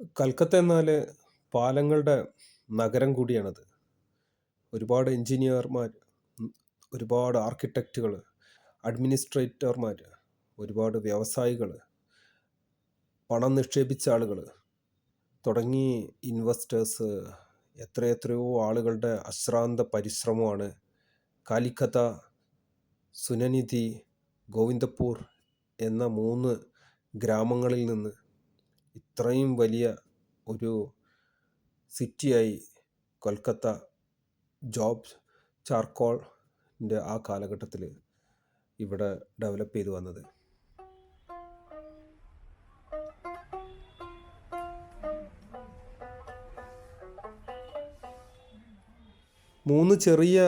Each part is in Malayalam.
കൽക്കത്ത എന്നാൽ പാലങ്ങളുടെ നഗരം കൂടിയാണത്. ഒരുപാട് എൻജിനീയർമാർ ഒരുപാട് ആർക്കിടെക്റ്റുകൾ, അഡ്മിനിസ്ട്രേറ്റർമാർ, ഒരുപാട് വ്യവസായികൾ, പണം നിക്ഷേപിച്ച ആളുകൾ തുടങ്ങി ഇൻവെസ്റ്റേഴ്സ് എത്രയെത്രയോ ആളുകളുടെ അശ്രാന്ത പരിശ്രമമാണ് കാലിക്കത്ത, സുനനിധി, ഗോവിന്ദപ്പൂർ എന്ന മൂന്ന് ഗ്രാമങ്ങളിൽ നിന്ന് ഇത്രയും വലിയ ഒരു സിറ്റിയായി കൊൽക്കത്ത ജോബ് ചാർക്കോളിന്റെ ആ കാലഘട്ടത്തിൽ ഇവിടെ ഡെവലപ്പ് ചെയ്തു വന്നത്. മൂന്ന് ചെറിയ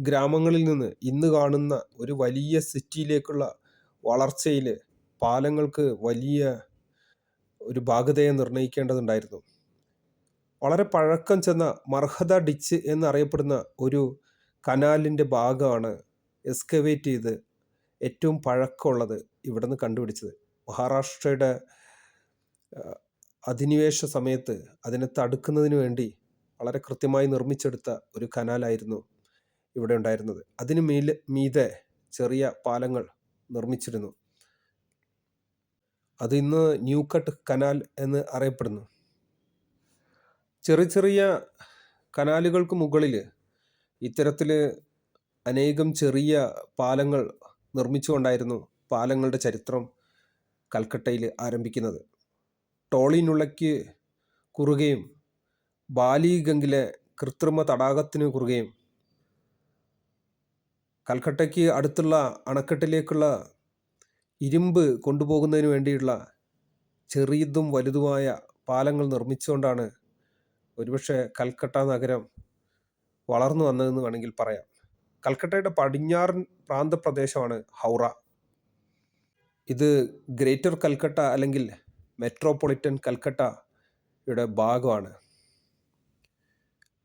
ഗ്രാമങ്ങളിൽ നിന്ന് ഇന്ന് കാണുന്ന ഒരു വലിയ സിറ്റിയിലേക്കുള്ള വളർച്ചയിൽ പാലങ്ങൾക്ക് വലിയ ഒരു ഭാഗതയെ നിർണയിക്കേണ്ടതുണ്ടായിരുന്നു വളരെ പഴക്കം ചെന്ന മർഹദ ഡിച്ച് എന്നറിയപ്പെടുന്ന ഒരു കനാലിന്റെ ഭാഗമാണ് എക്സ്കവേറ്റ് ചെയ്ത് ഏറ്റവും പഴക്കമുള്ളത് ഇവിടെ നിന്ന് കണ്ടുപിടിച്ചത്. മഹാരാഷ്ട്രയുടെ അധിനിവേശ സമയത്ത് അതിനെ തടുക്കുന്നതിന് വേണ്ടി വളരെ കൃത്യമായി നിർമ്മിച്ചെടുത്ത ഒരു കനാലായിരുന്നു ഇവിടെ ഉണ്ടായിരുന്നത്. അതിന് മീലെ മീതെ ചെറിയ പാലങ്ങൾ നിർമ്മിച്ചിരുന്നു. അത് ഇന്ന് ന്യൂ കട്ട് കനാൽ എന്ന് അറിയപ്പെടുന്നു. ചെറിയ ചെറിയ കനാലുകൾക്ക് മുകളിൽ ഇത്തരത്തിൽ അനേകം ചെറിയ പാലങ്ങൾ നിർമ്മിച്ചുകൊണ്ടായിരുന്നു പാലങ്ങളുടെ ചരിത്രം കൽക്കട്ടയിൽ ആരംഭിക്കുന്നത്. ടോളിനുള്ളയ്ക്ക് കുറുകയും ബാലിഗംഗിലെ കൃത്രിമ തടാകത്തിന് കുറുകയും കൽക്കട്ടയ്ക്ക് അടുത്തുള്ള അണക്കെട്ടിലേക്കുള്ള ഇരുമ്പ് കൊണ്ടുപോകുന്നതിന് വേണ്ടിയുള്ള ചെറിയതും വലുതുമായ പാലങ്ങൾ നിർമ്മിച്ചുകൊണ്ടാണ് ഒരുപക്ഷെ കൽക്കട്ട നഗരം വളർന്നു വന്നതെന്ന് വേണമെങ്കിൽ പറയാം. കൽക്കട്ടയുടെ പടിഞ്ഞാറൻ പ്രാന്തപ്രദേശമാണ് ഹൗറ. ഇത് ഗ്രേറ്റർ കൽക്കട്ട അല്ലെങ്കിൽ മെട്രോപൊളിറ്റൻ കൽക്കട്ടയുടെ ഭാഗമാണ്.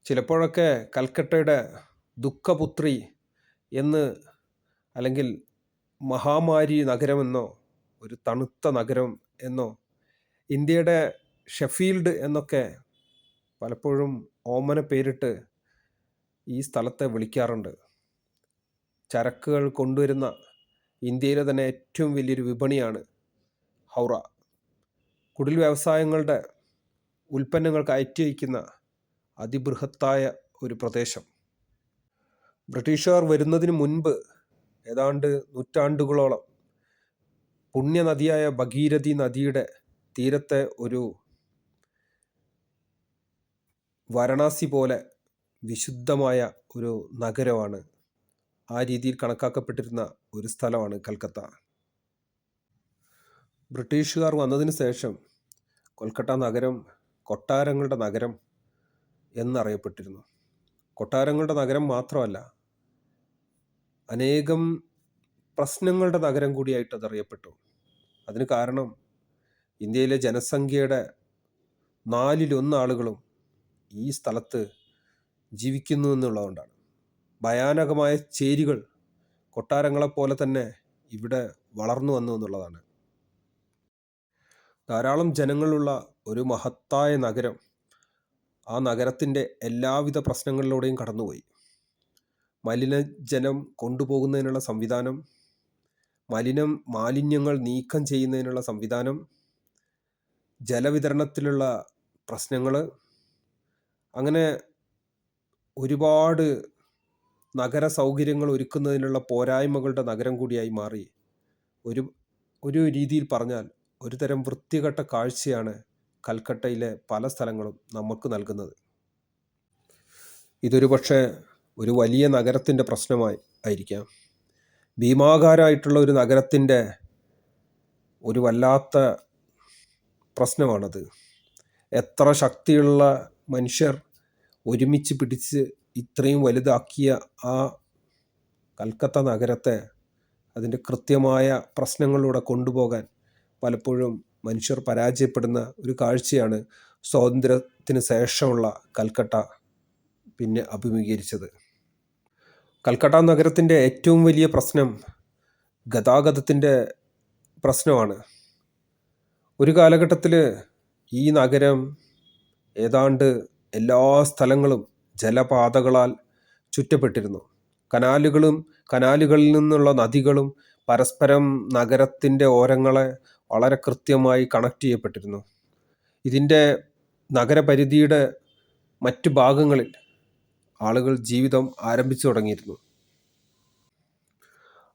ചിലപ്പോഴൊക്കെ കൽക്കട്ടയുടെ ദുഃഖപുത്രി എന്ന് അല്ലെങ്കിൽ മഹാമാരി നഗരമെന്നോ ഒരു തണുത്ത നഗരം എന്നോ ഇന്ത്യയുടെ ഷെഫീൽഡ് എന്നൊക്കെ പലപ്പോഴും ഓമന പേരിട്ട് ഈ സ്ഥലത്തെ വിളിക്കാറുണ്ട്. ചരക്കുകൾ കൊണ്ടുവരുന്ന ഇന്ത്യയിലെ തന്നെ ഏറ്റവും വലിയൊരു വിപണിയാണ് ഹൗറ. കുടിൽ വ്യവസായങ്ങളുടെ ഉൽപ്പന്നങ്ങൾ കയറ്റി അയക്കുന്ന അതിബൃഹത്തായ ഒരു പ്രദേശം. ബ്രിട്ടീഷുകാർ വരുന്നതിന് മുൻപ് ഏതാണ്ട് നൂറ്റാണ്ടുകളോളം പുണ്യനദിയായ ഭഗീരഥി നദിയുടെ തീരത്തെ ഒരു വാരണാസി പോലെ വിശുദ്ധമായ ഒരു നഗരമാണ്. ആ രീതിയിൽ കണക്കാക്കപ്പെട്ടിരുന്ന ഒരു സ്ഥലമാണ് കൽക്കത്ത ബ്രിട്ടീഷുകാർ വന്നതിന് ശേഷം കൊൽക്കത്ത നഗരം കൊട്ടാരങ്ങളുടെ നഗരം എന്നറിയപ്പെട്ടിരുന്നു. കൊട്ടാരങ്ങളുടെ നഗരം മാത്രമല്ല അനേകം പ്രശ്നങ്ങളുടെ നഗരം കൂടിയായിട്ട് അതറിയപ്പെട്ടു. അതിന് കാരണം ഇന്ത്യയിലെ ജനസംഖ്യയുടെ നാലിലൊന്ന് ആളുകളും ഈ സ്ഥലത്ത് ജീവിക്കുന്നു എന്നുള്ളതുകൊണ്ടാണ്. ഭയാനകമായ ചേരികൾ കൊട്ടാരങ്ങളെപ്പോലെ തന്നെ ഇവിടെ വളർന്നു വന്നു എന്നുള്ളതാണ്. ധാരാളം ജനങ്ങളുള്ള ഒരു മഹത്തായ നഗരം ആ നഗരത്തിന്റെ എല്ലാവിധ പ്രശ്നങ്ങളിലൂടെയും കടന്നുപോയി. മലിനജലം കൊണ്ടുപോകുന്നതിനുള്ള സംവിധാനം മലിനം മാലിന്യങ്ങൾ നീക്കം ചെയ്യുന്നതിനുള്ള സംവിധാനം ജലവിതരണത്തിലുള്ള പ്രശ്നങ്ങൾ അങ്ങനെ ഒരുപാട് നഗര സൗകര്യങ്ങൾ ഒരുക്കുന്നതിനുള്ള പോരായ്മകളുടെ നഗരം കൂടിയായി മാറി. ഒരു ഒരു രീതിയിൽ പറഞ്ഞാൽ ഒരു തരം വൃത്തികെട്ട കാഴ്ചയാണ് കൽക്കട്ടയിലെ പല സ്ഥലങ്ങളും നമുക്ക് നൽകുന്നത്. ഇതൊരു പക്ഷേ ഒരു വലിയ നഗരത്തിന്റെ പ്രശ്നമായി ആയിരിക്കാം. ഭീമാകാരമായിട്ടുള്ള ഒരു നഗരത്തിന്റെ ഒരു വല്ലാത്ത പ്രശ്നമാണത്. എത്ര ശക്തിയുള്ള മനുഷ്യർ ഒരുമിച്ച് പിടിച്ച് ഇത്രയും വലുതാക്കിയ ആ കൽക്കത്ത നഗരത്തെ അതിന്റെ കൃത്യമായ പ്രശ്നങ്ങളിലൂടെ കൊണ്ടുപോകാൻ പലപ്പോഴും മനുഷ്യർ പരാജയപ്പെടുന്ന ഒരു കാഴ്ചയാണ് സ്വാതന്ത്ര്യത്തിന് ശേഷമുള്ള കൽക്കട്ട പിന്നെ അഭിമുഖീകരിച്ചത്. കൽക്കട്ട നഗരത്തിന്റെ ഏറ്റവും വലിയ പ്രശ്നം ഗതാഗതത്തിന്റെ പ്രശ്നമാണ്. ഒരു കാലഘട്ടത്തിൽ ഈ നഗരം ഏതാണ്ട് എല്ലാ സ്ഥലങ്ങളും ജലപാതകളാൽ ചുറ്റപ്പെട്ടിരുന്നു. കനാലുകളും കനാലുകളിൽ നിന്നുള്ള നദികളും പരസ്പരം നഗരത്തിന്റെ ഓരങ്ങളെ വളരെ കൃത്യമായി കണക്ട് ചെയ്യപ്പെട്ടിരുന്നു. ഇതിന്റെ നഗരപരിധിയുടെ മറ്റു ഭാഗങ്ങളിൽ ആളുകൾ ജീവിതം ആരംഭിച്ചു തുടങ്ങിയിരുന്നു.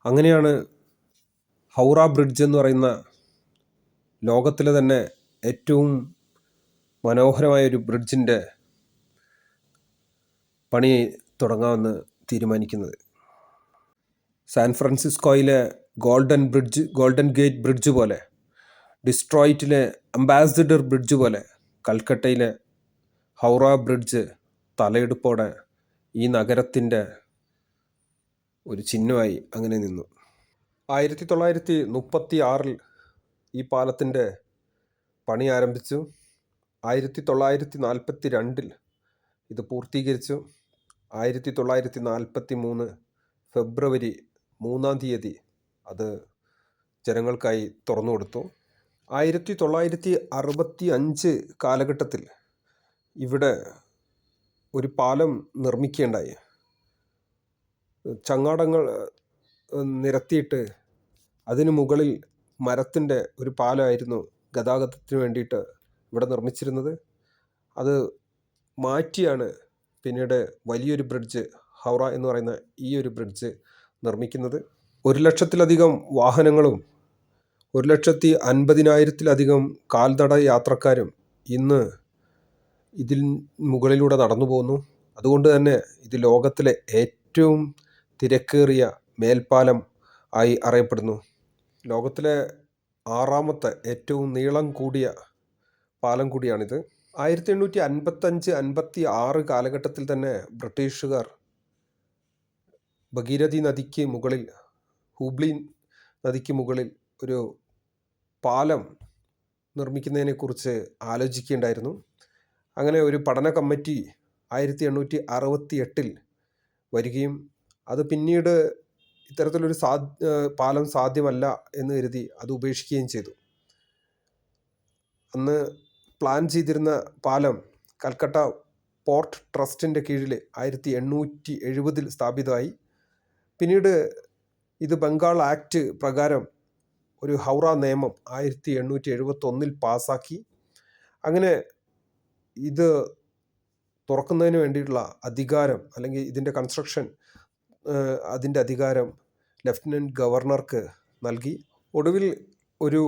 അങ്ങനെയാണ് ഹൗറ ബ്രിഡ്ജ് എന്ന് പറയുന്ന ലോകത്തിലെ തന്നെ ഏറ്റവും മനോഹരമായ ഒരു ബ്രിഡ്ജിന്റെ പണി തുടങ്ങാമെന്ന് തീരുമാനിക്കുന്നത്. San ഫ്രാൻസിസ്കോയിലെ Golden Bridge Golden Gate Bridge പോലെ ഡിസ്ട്രോയിറ്റിലെ അംബാസിഡർ ബ്രിഡ്ജ് പോലെ കൽക്കട്ടയിലെ ഹൗറ ബ്രിഡ്ജ് തലയെടുപ്പോടെ ഈ നഗരത്തിന്റെ ഒരു ചിഹ്നമായി അങ്ങനെ നിന്നു. ആയിരത്തി തൊള്ളായിരത്തി മുപ്പത്തി ആറിൽ ഈ പാലത്തിന്റെ പണി ആരംഭിച്ചു. ആയിരത്തി തൊള്ളായിരത്തി നാൽപ്പത്തി രണ്ടിൽ ഇത് പൂർത്തീകരിച്ചു. ആയിരത്തി തൊള്ളായിരത്തി നാൽപ്പത്തി മൂന്ന് ഫെബ്രുവരി മൂന്നാം തീയതി അത് ജനങ്ങൾക്കായി തുറന്നു കൊടുത്തു. ആയിരത്തി തൊള്ളായിരത്തി അറുപത്തി അഞ്ച് കാലഘട്ടത്തിൽ ഇവിടെ ഒരു പാലം നിർമ്മിക്കേണ്ടായി. ചങ്ങാടങ്ങൾ നിരത്തിയിട്ട് അതിനു മുകളിൽ മരത്തിന്റെ ഒരു പാലമായിരുന്നു ഗതാഗതത്തിന് വേണ്ടിയിട്ട് ഇവിടെ നിർമ്മിച്ചിരുന്നത്. അത് മാറ്റിയാണ് പിന്നീട് വലിയൊരു ബ്രിഡ്ജ് ഹൗറ എന്ന് പറയുന്ന ഈ ഒരു ബ്രിഡ്ജ് നിർമ്മിക്കുന്നത്. ഒരു ലക്ഷത്തിലധികം വാഹനങ്ങളും ഒരു ലക്ഷത്തി അൻപതിനായിരത്തിലധികം കാൽനട യാത്രക്കാരും ഇന്ന് ഇതിൽ മുകളിലൂടെ നടന്നു പോകുന്നു അതുകൊണ്ട് തന്നെ ഇത് ലോകത്തിലെ ഏറ്റവും തിരക്കേറിയ മേൽപ്പാലം ആയി അറിയപ്പെടുന്നു. ലോകത്തിലെ ആറാമത്തെ ഏറ്റവും നീളം കൂടിയ പാലം കൂടിയാണിത്. ആയിരത്തി എണ്ണൂറ്റി അൻപത്തഞ്ച് അൻപത്തി ആറ് കാലഘട്ടത്തിൽ തന്നെ ബ്രിട്ടീഷുകാർ ഭഗീരഥി നദിക്ക് മുകളിൽ ഹൂബ്ലി നദിക്ക് മുകളിൽ ഒരു പാലം നിർമ്മിക്കുന്നതിനെക്കുറിച്ച് ആലോചിക്കുകയുണ്ടായിരുന്നു അങ്ങനെ ഒരു പഠന കമ്മിറ്റി ആയിരത്തി എണ്ണൂറ്റി അറുപത്തി എട്ടിൽ വരികയും അത് പിന്നീട് ഇത്തരത്തിലൊരു സാ പാലം സാധ്യമല്ല എന്ന് കരുതി അത് ഉപേക്ഷിക്കുകയും ചെയ്തു. അന്ന് പ്ലാൻ ചെയ്തിരുന്ന പാലം കൽക്കട്ട പോർട്ട് ട്രസ്റ്റിന്റെ കീഴിൽ ആയിരത്തി എണ്ണൂറ്റി എഴുപതിൽ സ്ഥാപിതമായി. പിന്നീട് ഇത് ബംഗാൾ ആക്ട് പ്രകാരം ഒരു ഹൗറ നിയമം ആയിരത്തി എണ്ണൂറ്റി എഴുപത്തൊന്നിൽ പാസ്സാക്കി അങ്ങനെ ഇത് തുറക്കുന്നതിന് വേണ്ടിയിട്ടുള്ള അധികാരം അല്ലെങ്കിൽ ഇതിന്റെ കൺസ്ട്രക്ഷൻ അതിന്റെ അധികാരം ലഫ്റ്റനന്റ് ഗവർണർക്ക് നൽകി. ഒടുവിൽ ഒരു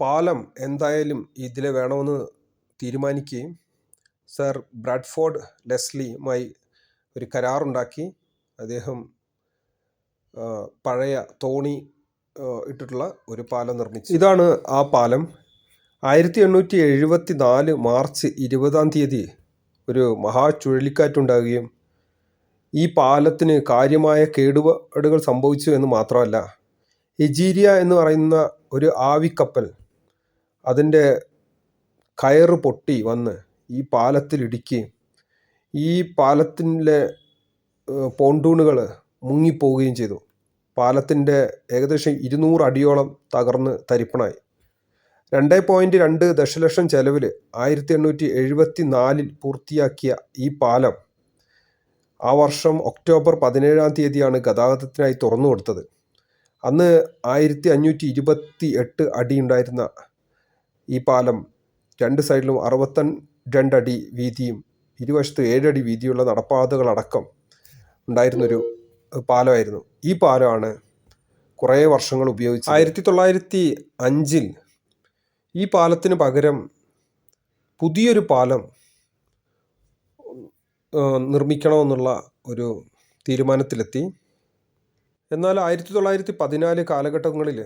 പാലം എന്തായാലും ഇതിൽ വേണമെന്ന് തീരുമാനിക്കുകയും സർ ബ്രാഡ്ഫോർഡ് ലെസ്ലിയുമായി ഒരു കരാറുണ്ടാക്കി. അദ്ദേഹം പഴയ തോണി ഇട്ടിട്ടുള്ള ഒരു പാലം നിർമ്മിച്ചു. ഇതാണ് ആ പാലം. ആയിരത്തി എണ്ണൂറ്റി എഴുപത്തി നാല് മാർച്ച് ഇരുപതാം തീയതി ഒരു മഹാ ചുഴലിക്കാറ്റുണ്ടാകുകയും ഈ പാലത്തിന് കാര്യമായ കേടുപാടുകൾ സംഭവിച്ചു എന്ന് മാത്രമല്ല എജീരിയ എന്ന് പറയുന്ന ഒരു ആവിക്കപ്പൽ അതിന്റെ കയറ് പൊട്ടി വന്ന് ഈ പാലത്തിൽ ഇടിക്കുകയും ഈ പാലത്തിന്റെ പോണ്ടൂണുകൾ മുങ്ങിപ്പോവുകയും ചെയ്തു. പാലത്തിന്റെ ഏകദേശം ഇരുന്നൂറ് അടിയോളം തകർന്ന് തരിപ്പണായി. രണ്ട് പോയിന്റ് രണ്ട് ദശലക്ഷം ചെലവിൽ ആയിരത്തി എണ്ണൂറ്റി എഴുപത്തി നാലിൽ പൂർത്തിയാക്കിയ ഈ പാലം ആ വർഷം ഒക്ടോബർ പതിനേഴാം തീയതിയാണ് ഗതാഗതത്തിനായി തുറന്നു കൊടുത്തത്. അന്ന് ആയിരത്തി അഞ്ഞൂറ്റി ഇരുപത്തി എട്ട് അടി ഉണ്ടായിരുന്ന ഈ പാലം രണ്ട് സൈഡിലും അറുപത്തി രണ്ടടി വീതിയും ഇരുവശത്ത് ഏഴടി വീതിയുള്ള നടപ്പാതകളടക്കം ഉണ്ടായിരുന്നൊരു പാലമായിരുന്നു. ഈ പാലമാണ് കുറേ വർഷങ്ങൾ ഉപയോഗിച്ചത്. ആയിരത്തി തൊള്ളായിരത്തി അഞ്ചിൽ ഈ പാലത്തിന് പകരം പുതിയൊരു പാലം നിർമ്മിക്കണമെന്നുള്ള ഒരു തീരുമാനത്തിലെത്തി. എന്നാൽ ആയിരത്തി തൊള്ളായിരത്തി പതിനാല് കാലഘട്ടങ്ങളിൽ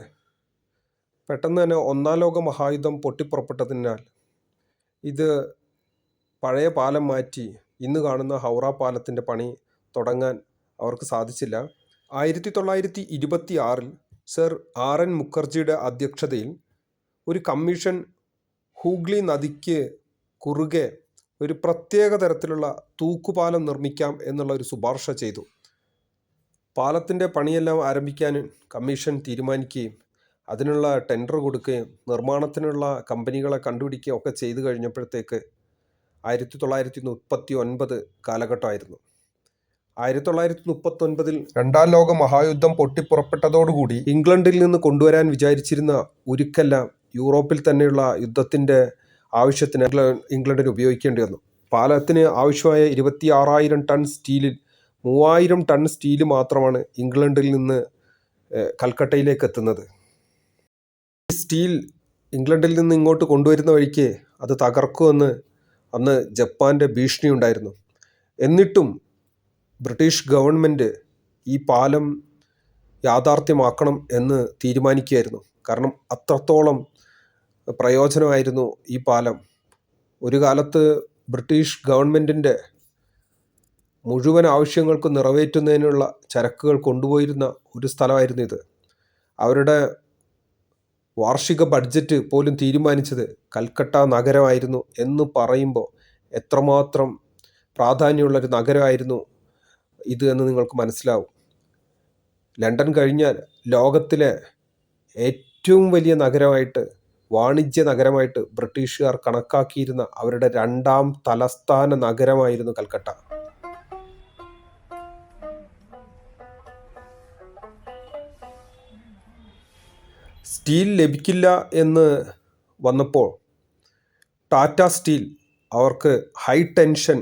പെട്ടെന്ന് തന്നെ ഒന്നാം ലോക മഹായുദ്ധം പൊട്ടിപ്പുറപ്പെട്ടതിനാൽ ഇത് പഴയ പാലം മാറ്റി ഇന്ന് കാണുന്ന ഹൗറ പാലത്തിന്റെ പണി തുടങ്ങാൻ അവർക്ക് സാധിച്ചില്ല. ആയിരത്തി തൊള്ളായിരത്തി ഇരുപത്തി ആറിൽ സർ ആർ എൻ മുഖർജിയുടെ അധ്യക്ഷതയിൽ ഒരു കമ്മീഷൻ ഹൂഗ്ലി നദിക്ക് കുറുകെ ഒരു പ്രത്യേക തരത്തിലുള്ള തൂക്കുപാലം നിർമ്മിക്കാം എന്നുള്ള ഒരു ശുപാർശ ചെയ്തു. പാലത്തിന്റെ പണിയെല്ലാം ആരംഭിക്കാൻ കമ്മീഷൻ തീരുമാനിക്കുകയും അതിനുള്ള ടെൻഡർ കൊടുക്കുകയും നിർമ്മാണത്തിനുള്ള കമ്പനികളെ കണ്ടുപിടിക്കുകയും ഒക്കെ ചെയ്തു കഴിഞ്ഞപ്പോഴത്തേക്ക് ആയിരത്തി തൊള്ളായിരത്തി മുപ്പത്തി ഒൻപത് കാലഘട്ടമായിരുന്നു. ആയിരത്തി തൊള്ളായിരത്തി മുപ്പത്തി ഒൻപതിൽ രണ്ടാം ലോക മഹായുദ്ധം പൊട്ടിപ്പുറപ്പെട്ടതോടുകൂടി ഇംഗ്ലണ്ടിൽ നിന്ന് കൊണ്ടുവരാൻ വിചാരിച്ചിരുന്ന ഉരുക്കെല്ലാം യൂറോപ്പിൽ തന്നെയുള്ള യുദ്ധത്തിന്റെ ആവശ്യത്തിന് ഇംഗ്ല- ഇംഗ്ലണ്ടിന് ഉപയോഗിക്കേണ്ടി വന്നു. പാലത്തിന് ആവശ്യമായ ഇരുപത്തി ആറായിരം ടൺ സ്റ്റീലിൽ മൂവായിരം ടൺ സ്റ്റീൽ മാത്രമാണ് ഇംഗ്ലണ്ടിൽ നിന്ന് കൽക്കട്ടയിലേക്ക് എത്തുന്നത്. സ്റ്റീൽ ഇംഗ്ലണ്ടിൽ നിന്ന് ഇങ്ങോട്ട് കൊണ്ടുവരുന്ന വഴിക്ക് അത് തകർക്കുമെന്ന് അന്ന് ജപ്പാന്റെ ഭീഷണി ഉണ്ടായിരുന്നു. എന്നിട്ടും ബ്രിട്ടീഷ് ഗവൺമെന്റ് ഈ പാലം യാഥാർത്ഥ്യമാക്കണം എന്ന് തീരുമാനിക്കുകയായിരുന്നു. കാരണം അത്രത്തോളം പ്രയോജനമായിരുന്നു ഈ പാലം. ഒരു കാലത്ത് ബ്രിട്ടീഷ് ഗവൺമെന്റിന്റെ മുഴുവൻ ആവശ്യങ്ങൾക്ക് നിറവേറ്റുന്നതിനുള്ള ചരക്കുകൾ കൊണ്ടുപോയിരുന്ന ഒരു സ്ഥലമായിരുന്നു ഇത്. അവരുടെ വാർഷിക ബഡ്ജറ്റ് പോലും തീരുമാനിച്ചത് കൽക്കട്ട നഗരമായിരുന്നു എന്ന് പറയുമ്പോൾ എത്രമാത്രം പ്രാധാന്യമുള്ളൊരു നഗരമായിരുന്നു ഇത് എന്ന് നിങ്ങൾക്ക് മനസ്സിലാവും. ലണ്ടൻ കഴിഞ്ഞാൽ ലോകത്തിലെ ഏറ്റവും വലിയ നഗരമായിട്ട് വാണിജ്യ നഗരമായിട്ട് ബ്രിട്ടീഷുകാർ കണക്കാക്കിയിരുന്ന അവരുടെ രണ്ടാം തലസ്ഥാന നഗരമായിരുന്നു കൽക്കട്ട. സ്റ്റീൽ ലഭിക്കില്ല എന്ന് വന്നപ്പോൾ ടാറ്റ സ്റ്റീൽ അവർക്ക് ഹൈ ടെൻഷൻ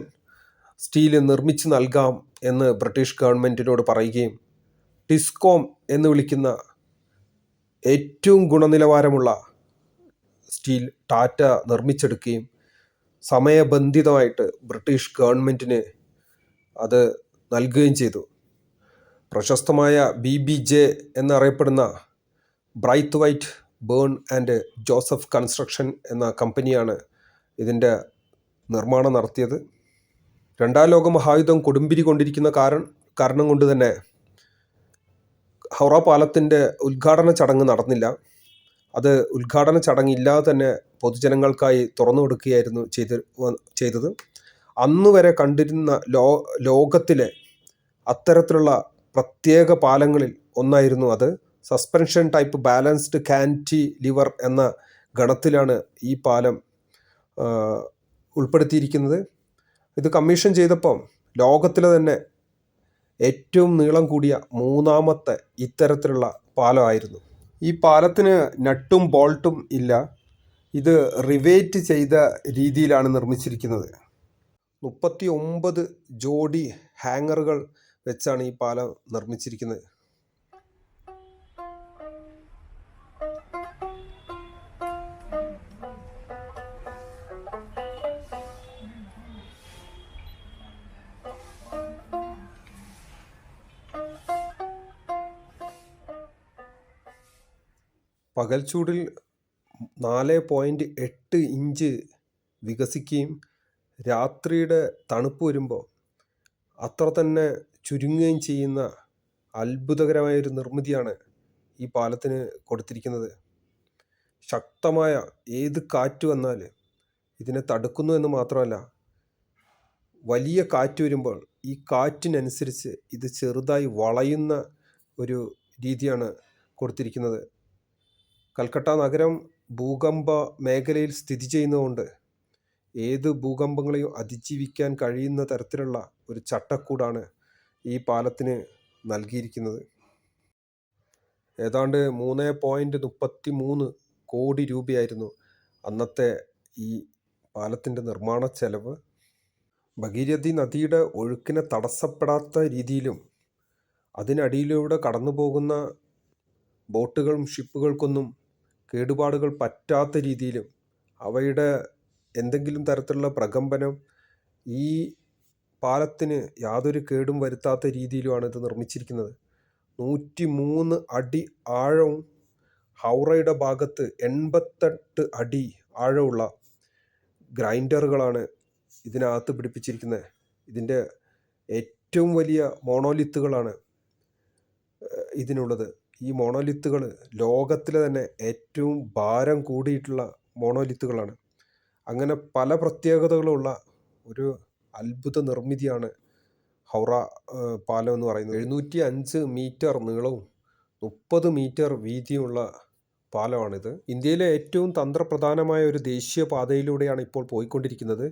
സ്റ്റീൽ നിർമ്മിച്ച് നൽകാം എന്ന് ബ്രിട്ടീഷ് ഗവൺമെന്റിനോട് പറയുകയും ടിസ്കോം എന്ന് വിളിക്കുന്ന ഏറ്റവും ഗുണനിലവാരമുള്ള സ്റ്റീൽ ടാറ്റ നിർമ്മിച്ചെടുക്കുകയും സമയബന്ധിതമായിട്ട് ബ്രിട്ടീഷ് ഗവൺമെന്റിന് അത് നൽകുകയും ചെയ്തു. പ്രശസ്തമായ ബി ബി ജെ എന്നറിയപ്പെടുന്ന Braithwaite Burn and Joseph construction എന്ന കമ്പനിയാണ് ഇതിന്റെ നിർമ്മാണം നടത്തിയത്. രണ്ടാം ലോക മഹായുദ്ധം കൊടുമ്പിരി കൊണ്ടിരിക്കുന്ന കാരണം കാരണം കൊണ്ട് തന്നെ ഹൗറ പാലത്തിന്റെ ഉദ്ഘാടന ചടങ്ങ് നടന്നില്ല. അത് ഉദ്ഘാടന ചടങ്ങില്ലാതെ തന്നെ പൊതുജനങ്ങൾക്കായി തുറന്നു കൊടുക്കുകയായിരുന്നു ചെയ്ത് ചെയ്തത്. അന്ന് വരെ കണ്ടിരുന്ന ലോ ലോകത്തിലെ അത്തരത്തിലുള്ള പ്രത്യേക പാലങ്ങളിൽ ഒന്നായിരുന്നു അത്. Suspension type balanced cantilever എന്ന ഗണത്തിലാണ് ഈ പാലം ഉൾപ്പെടുത്തിയിരിക്കുന്നത്. ഇത് കമ്മീഷൻ ചെയ്തപ്പം ലോകത്തിലെ തന്നെ ഏറ്റവും നീളം കൂടിയ മൂന്നാമത്തെ ഇത്തരത്തിലുള്ള പാലമായിരുന്നു. ഈ പാലത്തിന് നട്ടും ബോൾട്ടും ഇല്ല. ഇത് റിവേറ്റ് ചെയ്ത രീതിയിലാണ് നിർമ്മിച്ചിരിക്കുന്നത്. മുപ്പത്തി ഒമ്പത് ജോഡി ഹാങ്ങറുകൾ വെച്ചാണ് ഈ പാലം നിർമ്മിച്ചിരിക്കുന്നത്. പകൽച്ചൂടിൽ നാല് പോയിന്റ് എട്ട് ഇഞ്ച് വികസിക്കുകയും രാത്രിയുടെ തണുപ്പ് വരുമ്പോൾ അത്ര തന്നെ ചുരുങ്ങുകയും ചെയ്യുന്ന അത്ഭുതകരമായ ഒരു നിർമ്മിതിയാണ് ഈ പാലത്തിന് കൊടുത്തിരിക്കുന്നത്. ശക്തമായ ഏത് കാറ്റ് വന്നാൽ ഇതിനെ തടുക്കുന്നു എന്ന് മാത്രമല്ല വലിയ കാറ്റ് വരുമ്പോൾ ഈ കാറ്റിനനുസരിച്ച് ഇത് ചെറുതായി വളയുന്ന ഒരു രീതിയാണ് കൊടുത്തിരിക്കുന്നത്. കൽക്കട്ട നഗരം ഭൂകമ്പ മേഖലയിൽ സ്ഥിതി ചെയ്യുന്നതുകൊണ്ട് ഏത് ഭൂകമ്പങ്ങളെയും അതിജീവിക്കാൻ കഴിയുന്ന തരത്തിലുള്ള ഒരു ചട്ടക്കൂടാണ് ഈ പാലത്തിന് നൽകിയിരിക്കുന്നത്. ഏതാണ്ട് മൂന്ന് പോയിന്റ് മുപ്പത്തി മൂന്ന് കോടി രൂപയായിരുന്നു അന്നത്തെ ഈ പാലത്തിന്റെ നിർമ്മാണ ചെലവ്. ഭഗീരഥി നദിയുടെ ഒഴുക്കിനെ തടസ്സപ്പെടാത്ത രീതിയിലും അതിനടിയിലൂടെ കടന്നു പോകുന്ന ബോട്ടുകളും ഷിപ്പുകൾക്കൊന്നും കേടുപാടുകൾ പറ്റാത്ത രീതിയിലും അവയുടെ എന്തെങ്കിലും തരത്തിലുള്ള പ്രകമ്പനം ഈ പാലത്തിന് യാതൊരു കേടും വരുത്താത്ത രീതിയിലുമാണ് ഇത് നിർമ്മിച്ചിരിക്കുന്നത്. നൂറ്റി മൂന്ന് അടി ആഴവും ഹൗറയുടെ ഭാഗത്ത് എൺപത്തെട്ട് അടി ആഴമുള്ള ഗ്രൈൻഡറുകളാണ് ഇതിനകത്ത് പിടിപ്പിച്ചിരിക്കുന്നത്. ഇതിന്റെ ഏറ്റവും വലിയ മോണോലിത്തുകളാണ് ഇതിനുള്ളത്. ഈ മോണോലിത്തുകൾ ലോകത്തിലെ തന്നെ ഏറ്റവും ഭാരം കൂടിയിട്ടുള്ള മോണോലിത്തുകളാണ് അങ്ങനെ പല പ്രത്യേകതകളുള്ള ഒരു അത്ഭുത നിർമ്മിതിയാണ് ഹൗറ പാലം എന്ന് പറയുന്നത്. എഴുന്നൂറ്റി അഞ്ച് മീറ്റർ നീളവും മുപ്പത് മീറ്റർ വീതിയുമുള്ള പാലമാണിത്. ഇന്ത്യയിലെ ഏറ്റവും തന്ത്രപ്രധാനമായ ഒരു ദേശീയ പാതയിലൂടെയാണ് ഇപ്പോൾ പോയിക്കൊണ്ടിരിക്കുന്നത്.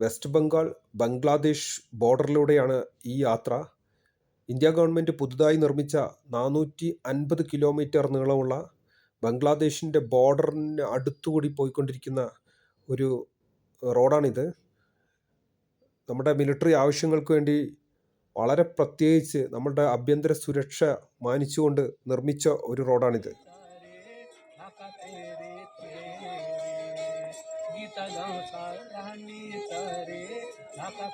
വെസ്റ്റ് ബംഗാൾ ബംഗ്ലാദേശ് ബോർഡറിലൂടെയാണ് ഈ യാത്ര ഇന്ത്യ ഗവൺമെന്റ് പുതുതായി നിർമ്മിച്ച നാനൂറ്റി അൻപത് കിലോമീറ്റർ നീളമുള്ള ബംഗ്ലാദേശിന്റെ ബോർഡറിന് അടുത്തുകൂടി പോയിക്കൊണ്ടിരിക്കുന്ന ഒരു റോഡാണിത്. നമ്മുടെ മിലിറ്ററി ആവശ്യങ്ങൾക്ക് വേണ്ടി വളരെ പ്രത്യേകിച്ച് നമ്മുടെ ആഭ്യന്തര സുരക്ഷ മാനിച്ചുകൊണ്ട് നിർമ്മിച്ച ഒരു റോഡാണിത്. ढाका